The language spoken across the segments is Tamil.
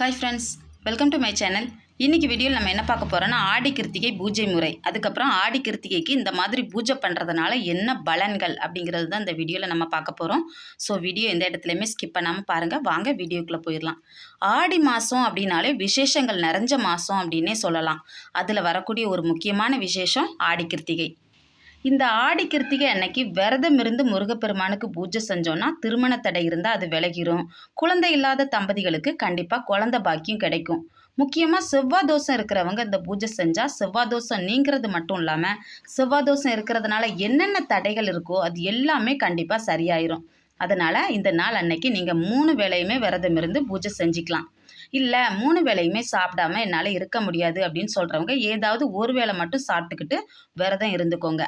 Hi friends welcome to my channel இன்றைக்கி வீடியோவில் நம்ம என்ன பார்க்க போகிறோன்னா ஆடி கிருத்திகை பூஜை முறை. அதுக்கப்புறம் ஆடி கிருத்திகைக்கு இந்த மாதிரி பூஜை பண்ணுறதுனால என்ன பலன்கள் அப்படிங்கிறது தான் இந்த வீடியோவில் நம்ம பார்க்க போகிறோம் ஸோ வீடியோ எந்த இடத்துலையுமே ஸ்கிப் பண்ணாமல் பாருங்கள் வாங்க வீடியோக்குள்ளே போயிடலாம். ஆடி மாதம் அப்படின்னாலே விசேஷங்கள் நிறைஞ்ச மாதம் அப்படின்னே சொல்லலாம். அதில் வரக்கூடிய ஒரு முக்கியமான விசேஷம் ஆடி கிருத்திகை. இந்த ஆடி கிருத்திகை அன்னைக்கு விரதம் இருந்து முருகப்பெருமானுக்கு பூஜை செஞ்சோன்னா திருமண தடை இருந்தால் அது விலகிரும். குழந்தை இல்லாத தம்பதிகளுக்கு கண்டிப்பாக குழந்தை பாக்கியம் கிடைக்கும். முக்கியமாக செவ்வாய் தோஷம் இருக்கிறவங்க இந்த பூஜை செஞ்சால் செவ்வாய் தோஷம் நீங்கிறது மட்டும் இல்லாமல் செவ்வாய் தோஷம் இருக்கிறதுனால என்னென்ன தடைகள் இருக்கோ அது எல்லாமே கண்டிப்பாக சரியாயிரும். அதனால் இந்த நாள் அன்னைக்கு நீங்கள் மூணு வேளையுமே விரதம் இருந்து பூஜை செஞ்சுக்கலாம். இல்லை மூணு வேளையுமே சாப்பிடாம என்னால் இருக்க முடியாது அப்படின்னு சொல்கிறவங்க ஏதாவது ஒரு வேளை மட்டும் சாப்பிட்டுக்கிட்டு விரதம் இருந்துக்கோங்க.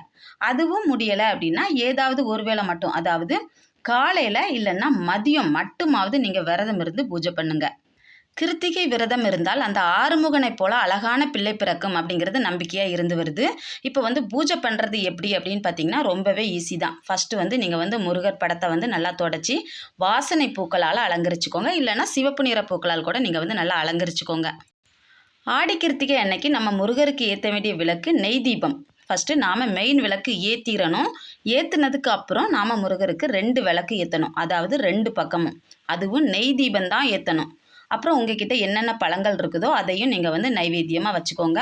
அதுவும் முடியலை அப்படின்னா ஏதாவது ஒரு வேளை மட்டும். அதாவது காலையில் இல்லைன்னா மதியம் மட்டுமாவது நீங்கள் விரதம் இருந்து பூஜை பண்ணுங்கள் கிருத்திகை விரதம் இருந்தால் அந்த ஆறுமுகனைப் போல அழகான பிள்ளை பிறக்கும் அப்படிங்கிறது நம்பிக்கையாக இருந்து வருது. இப்போ வந்து பூஜை பண்ணுறது எப்படி அப்படின்னு பார்த்தீங்கன்னா ரொம்பவே ஈஸி தான். ஃபஸ்ட்டு வந்து நீங்கள் வந்து முருகர் படத்தை வந்து நல்லா தொடச்சி வாசனை பூக்களால் அலங்கரிச்சுக்கோங்க. இல்லைன்னா சிவப்பு நிற பூக்களால் கூட நீங்கள் வந்து நல்லா அலங்கரிச்சுக்கோங்க. ஆடி கிருத்திகை அன்னைக்கு நம்ம முருகருக்கு ஏற்ற வேண்டிய விளக்கு நெய் தீபம். ஃபஸ்ட்டு நாம் மெயின் விளக்கு ஏற்றிடணும் ஏற்றுனதுக்கு அப்புறம் நாம் முருகருக்கு ரெண்டு விளக்கு ஏற்றணும் அதாவது ரெண்டு பக்கமும். அதுவும் நெய் தீபம் தான் ஏற்றணும் அப்புறம் உங்ககிட்ட என்னென்ன பழங்கள் இருக்குதோ அதையும் நீங்கள் வந்து நைவேத்தியமாக வச்சுக்கோங்க.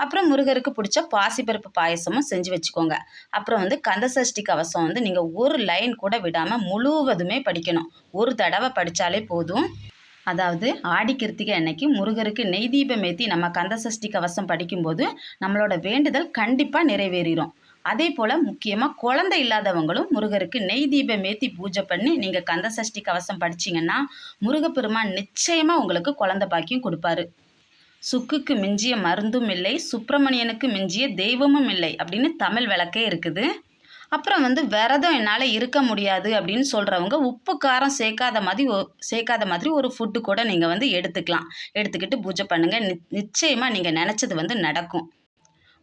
அப்புறம் முருகருக்கு பிடிச்ச பாசிப்பருப்பு பாயசமும் செஞ்சு வச்சுக்கோங்க. அப்புறம் வந்து கந்தசஷ்டி கவசம் வந்து நீங்கள் ஒரு லைன் கூட விடாமல் முழுவதுமே படிக்கணும். ஒரு தடவை படித்தாலே போதும். அதாவது ஆடி கிருத்திகை அன்னைக்கு முருகருக்கு நெய் தீபம் ஏற்றி நம்ம கந்தசஷ்டி கவசம் படிக்கும்போது நம்மளோட வேண்டுதல் கண்டிப்பாக நிறைவேறிடும் அதே போல் முக்கியமாக குழந்தை இல்லாதவங்களும் முருகருக்கு நெய் தீபம் ஏற்றி பூஜை பண்ணி நீங்கள் கந்த சஷ்டி கவசம் படிச்சிங்கன்னா முருகப்பெருமான் நிச்சயமாக உங்களுக்கு குழந்தை பாக்கியம் கொடுப்பாரு. சுக்குக்கு மிஞ்சிய மருந்தும் இல்லை சுப்பிரமணியனுக்கு மிஞ்சிய தெய்வமும் இல்லை அப்படின்னு தமிழ் விளக்கே இருக்குது. அப்புறம் வந்து விரதம் என்னால் இருக்க முடியாது அப்படின்னு சொல்கிறவங்க உப்பு காரம் சேர்க்காத மாதிரி சேர்க்காத மாதிரி ஒரு ஃபுட்டு கூட நீங்கள் வந்து எடுத்துக்கலாம். எடுத்துக்கிட்டு பூஜை பண்ணுங்கள் நிச்சயமாக நீங்கள் நினச்சது வந்து நடக்கும்.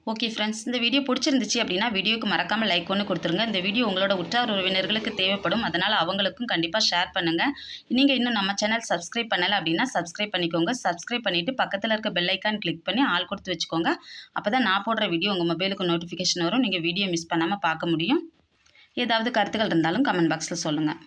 ஓகே ஃப்ரெண்ட்ஸ் இந்த வீடியோ பிடிச்சிருந்துச்சு அப்படின்னா வீடியோக்கு மறக்காமல் லைக் ஒன்று கொடுத்துருங்க. இந்த வீடியோ உங்களோட உற்றார் உறவினர்களுக்கு தேவைப்படும். அதனால் அவங்களுக்கும் கண்டிப்பாக ஷேர் பண்ணுங்கள் நீங்கள் இன்னும் நம்ம சேனல் சப்ஸ்கிரைப் பண்ணலை அப்படின்னா சப்ஸ்கிரைப் பண்ணிக்கோங்க. சப்ஸ்கிரைப் பண்ணிவிட்டு பக்கத்தில் இருக்க பெல்லைக்கான் கிளிக் பண்ணி ஆள் கொடுத்து வச்சுக்கோங்க. அப்போ தான் நான் போடுற வீடியோ உங்கள் மொபைலுக்கு நோட்டிஃபிகேஷன் வரும். நீங்கள் வீடியோ மிஸ் பண்ணாமல் பார்க்க முடியும். ஏதாவது கருத்துக்கள் இருந்தாலும் கமெண்ட் பாக்ஸில் சொல்லுங்கள்